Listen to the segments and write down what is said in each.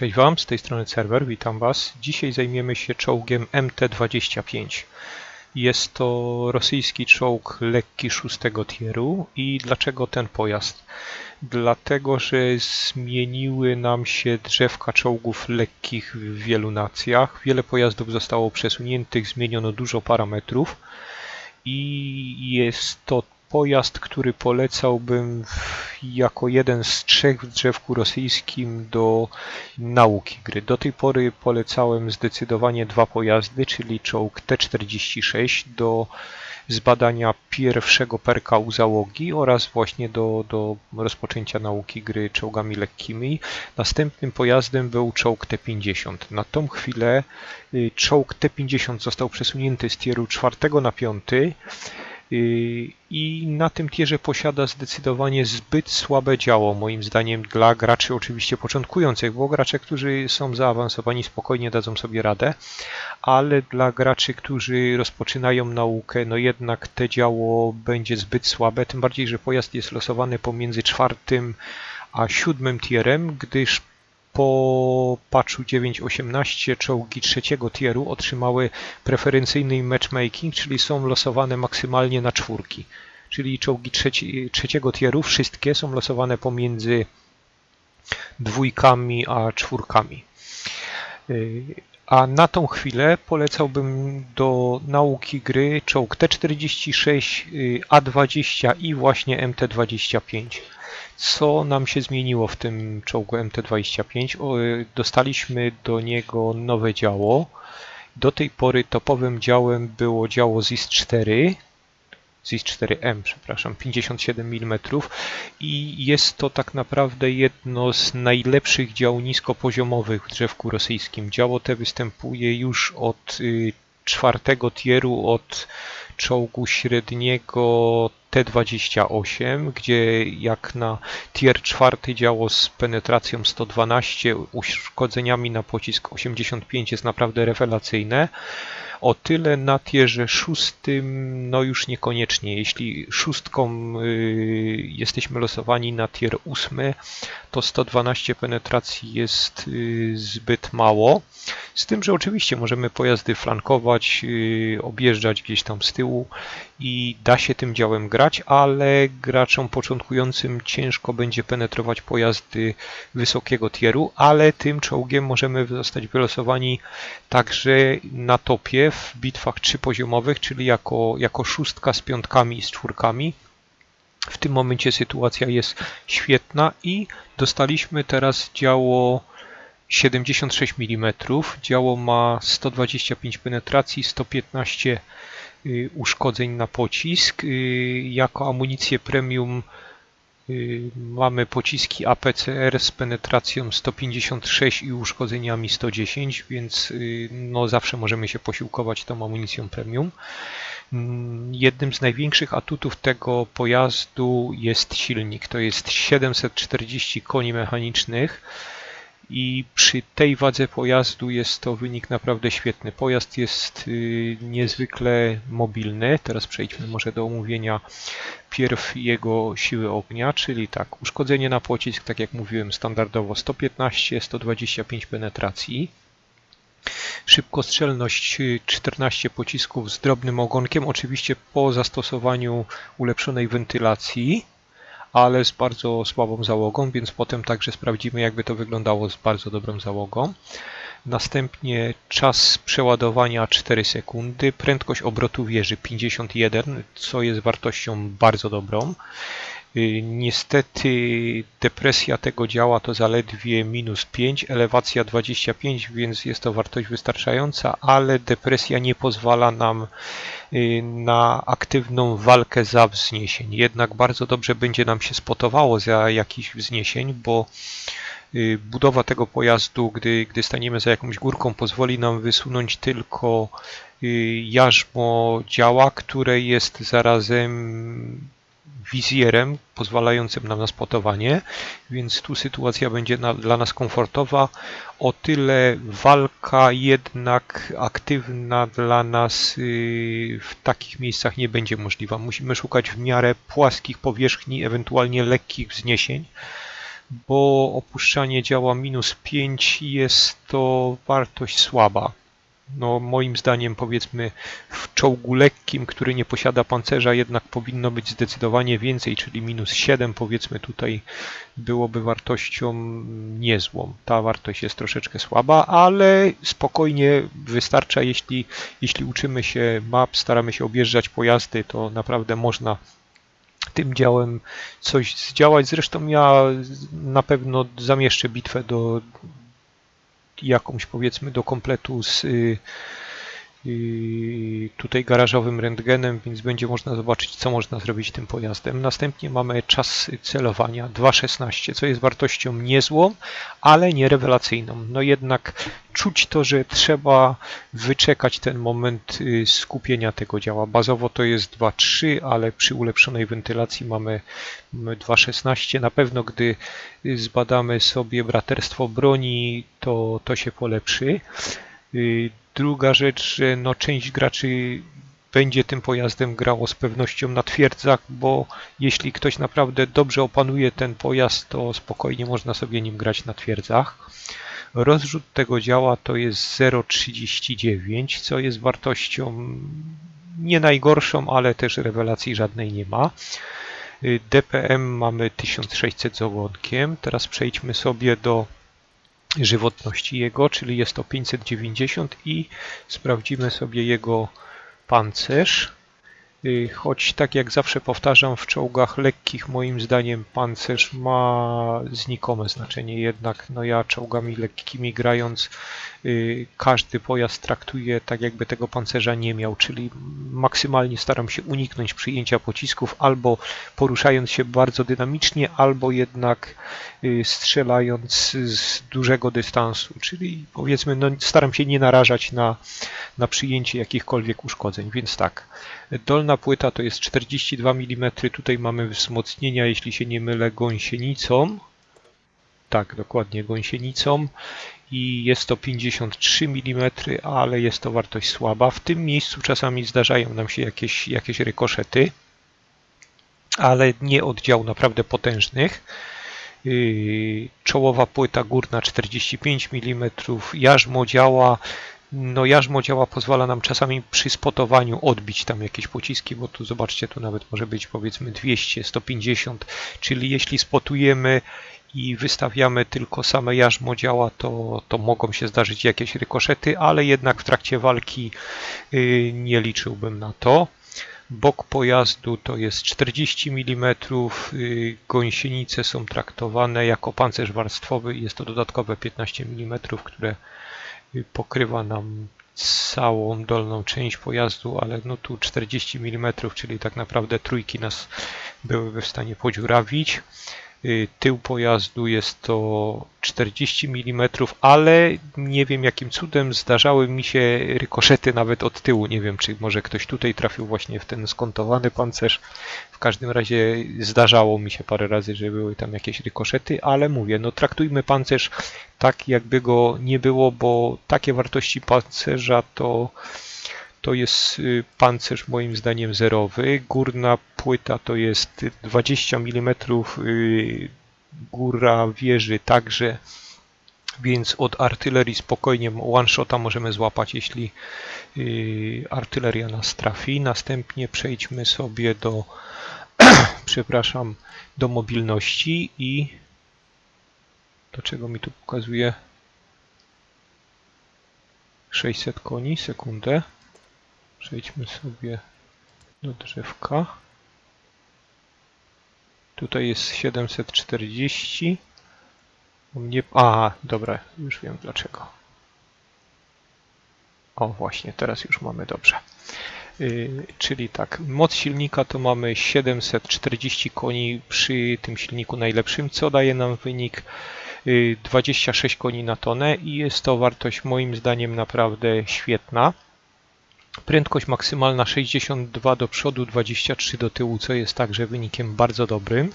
Cześć Wam, z tej strony serwer, witam Was. Dzisiaj zajmiemy się czołgiem MT-25. Jest to rosyjski czołg lekki szóstego tieru. I dlaczego ten pojazd? Dlatego, że zmieniły nam się drzewka czołgów lekkich w wielu nacjach. Wiele pojazdów zostało przesuniętych, zmieniono dużo parametrów i jest to pojazd, który polecałbym jako jeden z trzech w drzewku rosyjskim do nauki gry. Do tej pory polecałem zdecydowanie dwa pojazdy, czyli czołg T-46 do zbadania pierwszego perka u załogi oraz właśnie do, do rozpoczęcia nauki gry czołgami lekkimi. Następnym pojazdem był czołg T-50. Na tą chwilę y, czołg T-50 został przesunięty z tieru 4 na 5 Y, i na tym tierze posiada zdecydowanie zbyt słabe działo, moim zdaniem, dla graczy oczywiście początkujących, bo gracze, którzy są zaawansowani, spokojnie dadzą sobie radę, ale dla graczy, którzy rozpoczynają naukę, no jednak te działo będzie zbyt słabe, tym bardziej, że pojazd jest losowany pomiędzy czwartym a siódmym tierem, gdyż po patchu 9.18 czołgi trzeciego tieru otrzymały preferencyjny matchmaking, czyli są losowane maksymalnie na czwórki. Czyli czołgi trzeci, trzeciego tieru wszystkie są losowane pomiędzy dwójkami a czwórkami. Y, a na tą chwilę polecałbym do nauki gry czołg T46, y, A20 i właśnie MT25 co nam się zmieniło w tym czołgu MT-25. Dostaliśmy do niego nowe działo. Do tej pory topowym działem było działo ZIS-4, ZIS-4M, przepraszam, 57 mm i jest to tak naprawdę jedno z najlepszych dział niskopoziomowych w drzewku rosyjskim. Działo te występuje już od y, czwartego tieru, od czołgu średniego T-28, gdzie jak na tier czwarty działo z penetracją 112, uszkodzeniami na pocisk 85 jest naprawdę rewelacyjne. O tyle na tierze szóstym, no już niekoniecznie. Jeśli szóstką y, jesteśmy losowani na tier ósmy, to 112 penetracji jest y, zbyt mało. Z tym, że oczywiście możemy pojazdy flankować, y, objeżdżać gdzieś tam z tyłu i da się tym działem grać, ale graczom początkującym ciężko będzie penetrować pojazdy wysokiego tieru, ale tym czołgiem możemy zostać wylosowani także na topie w bitwach trzypoziomowych, czyli jako, jako szóstka z piątkami i z czwórkami. W tym momencie sytuacja jest świetna i dostaliśmy teraz działo 76 mm. Działo ma 125 penetracji, 115 y, uszkodzeń na pocisk. Y, jako amunicję premium y, mamy pociski APCR z penetracją 156 i uszkodzeniami 110, więc no zawsze możemy się posiłkować tą amunicją premium. Mm, jednym z największych atutów tego pojazdu jest silnik. To jest 740 koni mechanicznych i przy tej wadze pojazdu jest to wynik naprawdę świetny. Pojazd jest y, niezwykle mobilny. Teraz przejdźmy może do omówienia pierw jego siły ognia, czyli tak, uszkodzenie na pocisk, tak jak mówiłem, standardowo 115-125 penetracji. Szybkostrzelność 14 y, pocisków z drobnym ogonkiem, oczywiście po zastosowaniu ulepszonej wentylacji ale z bardzo słabą załogą, więc potem także sprawdzimy, jakby to wyglądało z bardzo dobrą załogą. Następnie czas przeładowania 4 sekundy, prędkość obrotu wieży 51, co jest wartością bardzo dobrą. Y, niestety depresja tego działa to zaledwie minus 5, elewacja 25, więc jest to wartość wystarczająca, ale depresja nie pozwala nam y, na aktywną walkę za wzniesień. Jednak bardzo dobrze będzie nam się spotowało za jakiś wzniesień, bo y, budowa tego pojazdu, gdy, gdy staniemy za jakąś górką, pozwoli nam wysunąć tylko jarzmo działa, które jest zarazem wizjerem pozwalającym nam na spotowanie, więc tu sytuacja będzie na, dla nas komfortowa. O tyle walka jednak aktywna dla nas yy, w takich miejscach nie będzie możliwa. Musimy szukać w miarę płaskich powierzchni, ewentualnie lekkich wzniesień bo opuszczanie działa minus 5 jest to wartość słaba. No, moim zdaniem, powiedzmy, w czołgu lekkim, który nie posiada pancerza, jednak powinno być zdecydowanie więcej, czyli minus 7, powiedzmy, tutaj byłoby wartością niezłą. Ta wartość jest troszeczkę słaba, ale spokojnie wystarcza, jeśli, jeśli uczymy się map, staramy się objeżdżać pojazdy, to naprawdę można tym działem coś zdziałać. Zresztą ja na pewno zamieszczę bitwę do jakąś powiedzmy do kompletu z y, tutaj garażowym rentgenem, więc będzie można zobaczyć, co można zrobić tym pojazdem. Następnie mamy czas celowania 2.16, co jest wartością niezłą, ale nie rewelacyjną. No jednak czuć to, że trzeba wyczekać ten moment y, skupienia tego działa. Bazowo to jest 2.3, ale przy ulepszonej wentylacji mamy 2.16. Na pewno, gdy zbadamy sobie braterstwo broni, to to się polepszy. Druga rzecz, że no część graczy będzie tym pojazdem grało z pewnością na twierdzach, bo jeśli ktoś naprawdę dobrze opanuje ten pojazd, to spokojnie można sobie nim grać na twierdzach. Rozrzut tego działa to jest 0,39, co jest wartością nie najgorszą, ale też rewelacji żadnej nie ma. DPM mamy 1600 z ogonkiem. Teraz przejdźmy sobie do żywotności jego, czyli jest to 590 i sprawdzimy sobie jego pancerz. Y, choć tak jak zawsze powtarzam, w czołgach lekkich moim zdaniem pancerz ma znikome znaczenie. Jednak no ja czołgami lekkimi grając każdy pojazd traktuję tak jakby tego pancerza nie miał, czyli maksymalnie staram się uniknąć przyjęcia pocisków albo poruszając się bardzo dynamicznie, albo jednak y, strzelając z dużego dystansu, czyli powiedzmy no, staram się nie narażać na, na przyjęcie jakichkolwiek uszkodzeń, więc tak. Dolna płyta to jest 42 mm. Tutaj mamy wzmocnienia, jeśli się nie mylę, gąsienicą. Tak, dokładnie gąsienicą. I jest to 53 mm, ale jest to wartość słaba. W tym miejscu czasami zdarzają nam się jakieś, jakieś rykoszety, ale nie oddział naprawdę potężnych. Yy, czołowa płyta górna 45 mm, jarzmo działa no jarzmo działa pozwala nam czasami przy spotowaniu odbić tam jakieś pociski, bo tu zobaczcie, tu nawet może być powiedzmy 200, 150, czyli jeśli spotujemy i wystawiamy tylko same jarzmo działa, to, to mogą się zdarzyć jakieś rykoszety, ale jednak w trakcie walki yy, nie liczyłbym na to. Bok pojazdu to jest 40 mm, yy, gąsienice są traktowane jako pancerz warstwowy, jest to dodatkowe 15 mm, które pokrywa nam całą dolną część pojazdu, ale no tu 40 mm, czyli tak naprawdę trójki nas byłyby w stanie podziurawić. Y, tył pojazdu jest to 40 mm, ale nie wiem jakim cudem zdarzały mi się rykoszety nawet od tyłu. Nie wiem, czy może ktoś tutaj trafił właśnie w ten skontowany pancerz. W każdym razie zdarzało mi się parę razy, że były tam jakieś rykoszety, ale mówię, no traktujmy pancerz tak, jakby go nie było, bo takie wartości pancerza to to jest y, pancerz moim zdaniem zerowy. Górna płyta to jest 20 mm, y, góra wieży także, więc od artylerii spokojnie one-shota możemy złapać, jeśli y, artyleria nas trafi. Następnie przejdźmy sobie do, przepraszam, do mobilności i do czego mi tu pokazuje 600 koni, sekundę. Przejdźmy sobie do drzewka. Tutaj jest 740. Mnie... Aha, dobra, już wiem dlaczego. O, właśnie, teraz już mamy dobrze. Yy, czyli tak, moc silnika to mamy 740 koni przy tym silniku najlepszym, co daje nam wynik 26 yy, koni na tonę i jest to wartość moim zdaniem naprawdę świetna. Prędkość maksymalna 62 do przodu, 23 do tyłu, co jest także wynikiem bardzo dobrym.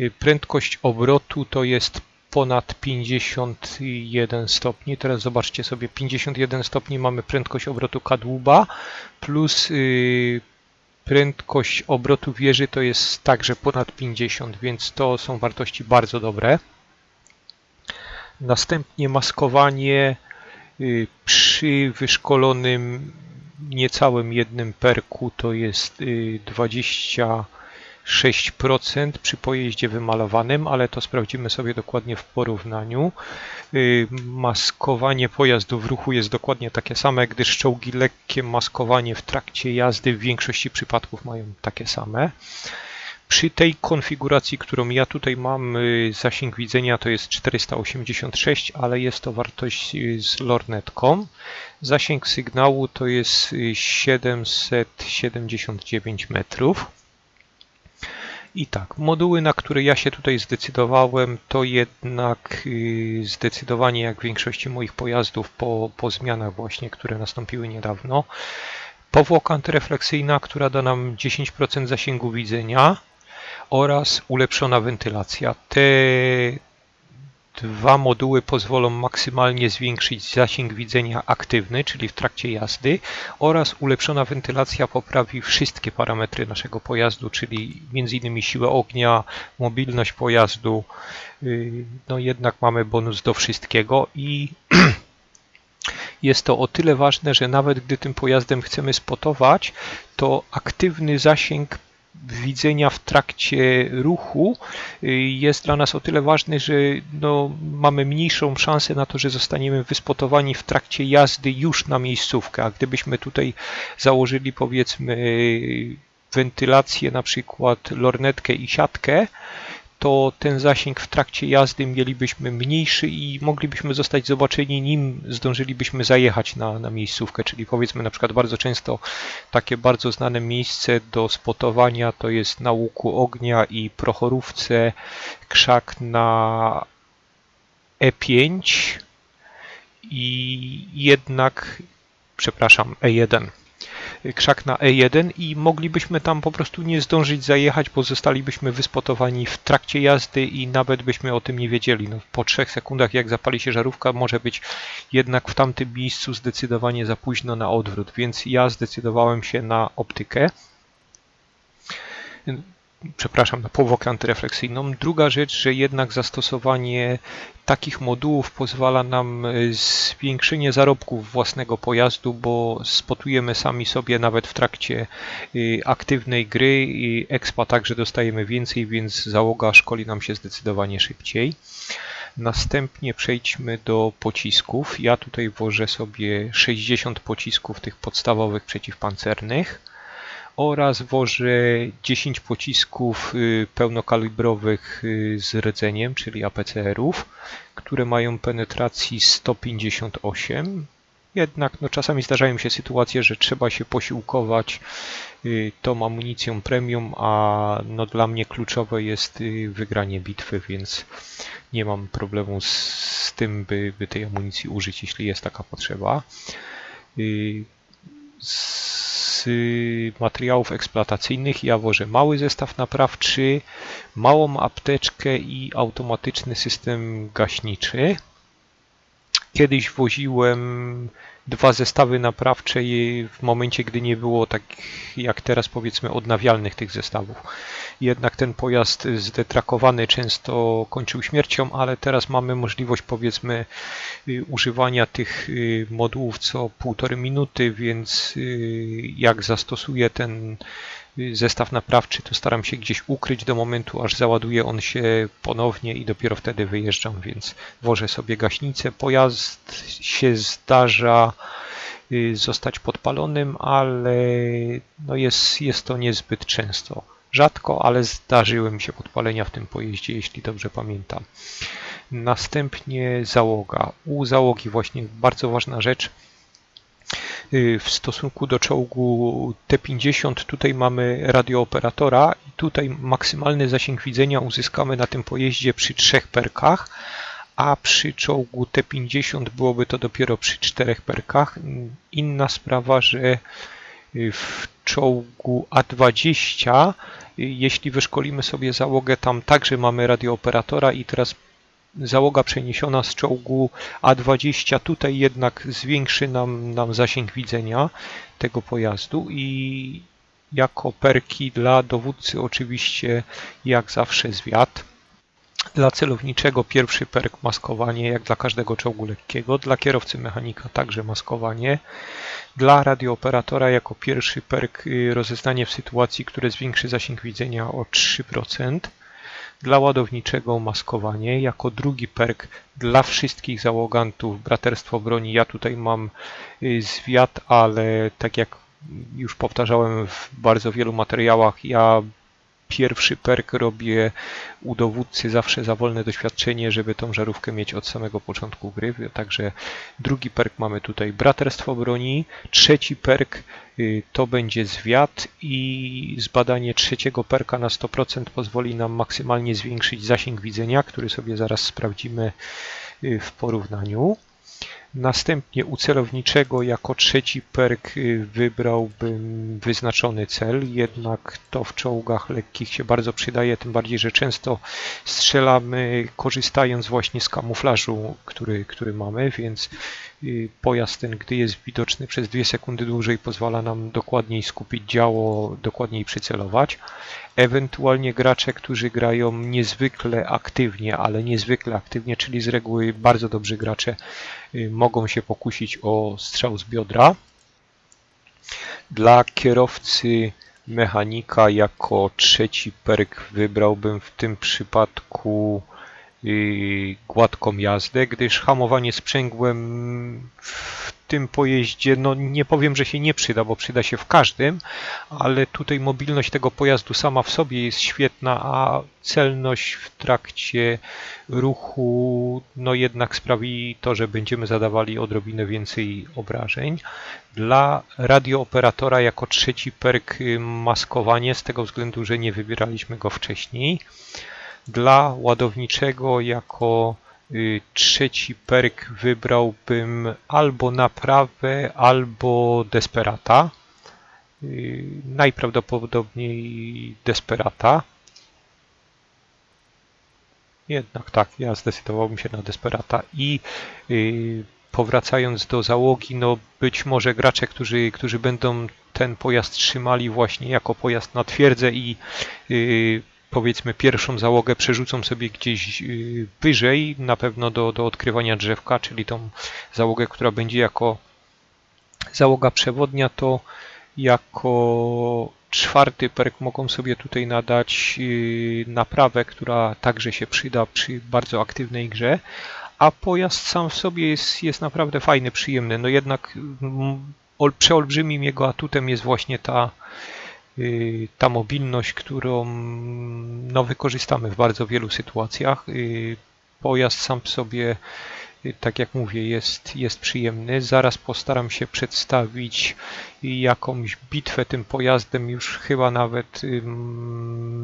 Y, prędkość obrotu to jest ponad 51 stopni. Teraz zobaczcie sobie, 51 stopni mamy prędkość obrotu kadłuba plus yy, prędkość obrotu wieży to jest także ponad 50, więc to są wartości bardzo dobre. Następnie maskowanie y, przy wyszkolonym niecałym jednym perku to jest 20 y, 6% przy pojeździe wymalowanym, ale to sprawdzimy sobie dokładnie w porównaniu. Y, maskowanie pojazdu w ruchu jest dokładnie takie same, gdyż czołgi lekkie maskowanie w trakcie jazdy w większości przypadków mają takie same. Przy tej konfiguracji, którą ja tutaj mam, y, zasięg widzenia to jest 486, ale jest to wartość y, z lornetką. Zasięg sygnału to jest 779 metrów. I tak, moduły, na które ja się tutaj zdecydowałem, to jednak y, zdecydowanie jak w większości moich pojazdów po, po zmianach właśnie, które nastąpiły niedawno. Powłoka antyrefleksyjna, która da nam 10% zasięgu widzenia oraz ulepszona wentylacja. Te Dwa moduły pozwolą maksymalnie zwiększyć zasięg widzenia aktywny, czyli w trakcie jazdy oraz ulepszona wentylacja poprawi wszystkie parametry naszego pojazdu, czyli m.in. siłę ognia, mobilność pojazdu. Y, no jednak mamy bonus do wszystkiego i jest to o tyle ważne, że nawet gdy tym pojazdem chcemy spotować, to aktywny zasięg widzenia w trakcie ruchu y, jest dla nas o tyle ważny, że no, mamy mniejszą szansę na to, że zostaniemy wyspotowani w trakcie jazdy już na miejscówkę. A gdybyśmy tutaj założyli powiedzmy wentylację, na przykład lornetkę i siatkę, to ten zasięg w trakcie jazdy mielibyśmy mniejszy i moglibyśmy zostać zobaczeni, nim zdążylibyśmy zajechać na, na miejscówkę. Czyli powiedzmy na przykład bardzo często takie bardzo znane miejsce do spotowania to jest na łuku ognia i prochorówce krzak na E5 i jednak, przepraszam, E1 krzak na E1 i moglibyśmy tam po prostu nie zdążyć zajechać, bo zostalibyśmy wyspotowani w trakcie jazdy i nawet byśmy o tym nie wiedzieli. No, po trzech sekundach jak zapali się żarówka może być jednak w tamtym miejscu zdecydowanie za późno na odwrót, więc ja zdecydowałem się na optykę przepraszam, na powłokę antyrefleksyjną. Druga rzecz, że jednak zastosowanie takich modułów pozwala nam e, zwiększenie zarobków własnego pojazdu, bo spotujemy sami sobie nawet w trakcie e, aktywnej gry i expa także dostajemy więcej, więc załoga szkoli nam się zdecydowanie szybciej. Następnie przejdźmy do pocisków. Ja tutaj włożę sobie 60 pocisków tych podstawowych przeciwpancernych oraz wożę 10 pocisków y, pełnokalibrowych y, z rdzeniem, czyli APCR-ów, które mają penetracji 158. Jednak no, czasami zdarzają się sytuacje, że trzeba się posiłkować y, tą amunicją premium, a no, dla mnie kluczowe jest wygranie bitwy, więc nie mam problemu z, z tym, by, by tej amunicji użyć, jeśli jest taka potrzeba. Z materiałów eksploatacyjnych ja wożę mały zestaw naprawczy, małą apteczkę i automatyczny system gaśniczy. Kiedyś woziłem dwa zestawy naprawcze w momencie, gdy nie było tak jak teraz powiedzmy odnawialnych tych zestawów. Jednak ten pojazd zdetrakowany często kończył śmiercią, ale teraz mamy możliwość powiedzmy y, używania tych y, modułów co półtorej minuty, więc y, jak zastosuję ten zestaw naprawczy, to staram się gdzieś ukryć do momentu, aż załaduje on się ponownie i dopiero wtedy wyjeżdżam, więc wożę sobie gaśnicę. Pojazd się zdarza y, zostać podpalonym, ale no jest, jest to niezbyt często. Rzadko, ale zdarzyły mi się podpalenia w tym pojeździe, jeśli dobrze pamiętam. Następnie załoga. U załogi właśnie bardzo ważna rzecz – w stosunku do czołgu T-50 tutaj mamy radiooperatora i tutaj maksymalny zasięg widzenia uzyskamy na tym pojeździe przy trzech perkach, a przy czołgu T-50 byłoby to dopiero przy czterech perkach. Inna sprawa, że y, w czołgu A20 y, jeśli wyszkolimy sobie załogę, tam także mamy radiooperatora i teraz załoga przeniesiona z czołgu A20 tutaj jednak zwiększy nam, nam zasięg widzenia tego pojazdu i jako perki dla dowódcy oczywiście jak zawsze zwiat. Dla celowniczego pierwszy perk maskowanie, jak dla każdego czołgu lekkiego. Dla kierowcy mechanika także maskowanie. Dla radiooperatora jako pierwszy perk y, rozeznanie w sytuacji, które zwiększy zasięg widzenia o 3%. Dla ładowniczego maskowanie. Jako drugi perk dla wszystkich załogantów braterstwo broni. Ja tutaj mam y, zwiat, ale tak jak już powtarzałem w bardzo wielu materiałach, ja pierwszy perk robię u dowódcy zawsze za wolne doświadczenie, żeby tą żarówkę mieć od samego początku gry. Także drugi perk mamy tutaj braterstwo broni. Trzeci perk y, to będzie zwiat i zbadanie trzeciego perka na 100% pozwoli nam maksymalnie zwiększyć zasięg widzenia, który sobie zaraz sprawdzimy y, w porównaniu. Następnie u celowniczego jako trzeci perk y, wybrałbym wyznaczony cel, jednak to w czołgach lekkich się bardzo przydaje, tym bardziej, że często strzelamy korzystając właśnie z kamuflażu, który, który mamy, więc pojazd ten, gdy jest widoczny przez dwie sekundy dłużej, pozwala nam dokładniej skupić działo, dokładniej przycelować. Ewentualnie gracze, którzy grają niezwykle aktywnie, ale niezwykle aktywnie, czyli z reguły bardzo dobrzy gracze, y, mogą się pokusić o strzał z biodra. Dla kierowcy mechanika jako trzeci perk wybrałbym w tym przypadku y, gładką jazdę, gdyż hamowanie sprzęgłem w tym pojeździe, no nie powiem, że się nie przyda, bo przyda się w każdym, ale tutaj mobilność tego pojazdu sama w sobie jest świetna, a celność w trakcie ruchu no jednak sprawi to, że będziemy zadawali odrobinę więcej obrażeń. Dla radiooperatora jako trzeci perk y, maskowanie, z tego względu, że nie wybieraliśmy go wcześniej. Dla ładowniczego jako Y, trzeci perk wybrałbym albo naprawę, albo desperata. Y, najprawdopodobniej desperata. Jednak tak, ja zdecydowałbym się na desperata i y, powracając do załogi, no być może gracze, którzy, którzy będą ten pojazd trzymali właśnie jako pojazd na twierdzę i powiedzmy pierwszą załogę przerzucą sobie gdzieś y, wyżej, na pewno do, do odkrywania drzewka, czyli tą załogę, która będzie jako załoga przewodnia, to jako czwarty perk mogą sobie tutaj nadać y, naprawę, która także się przyda przy bardzo aktywnej grze, a pojazd sam w sobie jest, jest naprawdę fajny, przyjemny. No jednak przeolbrzymim jego atutem jest właśnie ta ta mobilność, którą no, wykorzystamy w bardzo wielu sytuacjach. Y, pojazd sam w sobie, y, tak jak mówię, jest, jest przyjemny. Zaraz postaram się przedstawić jakąś bitwę tym pojazdem, już chyba nawet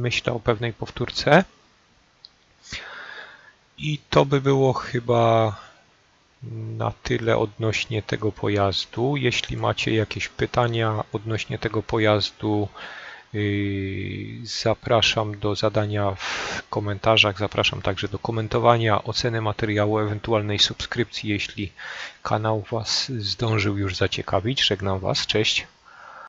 myślę o pewnej powtórce. I to by było chyba na tyle odnośnie tego pojazdu. Jeśli macie jakieś pytania odnośnie tego pojazdu, yy, zapraszam do zadania w komentarzach, zapraszam także do komentowania, oceny materiału, ewentualnej subskrypcji, jeśli kanał Was zdążył już zaciekawić. Żegnam Was, cześć.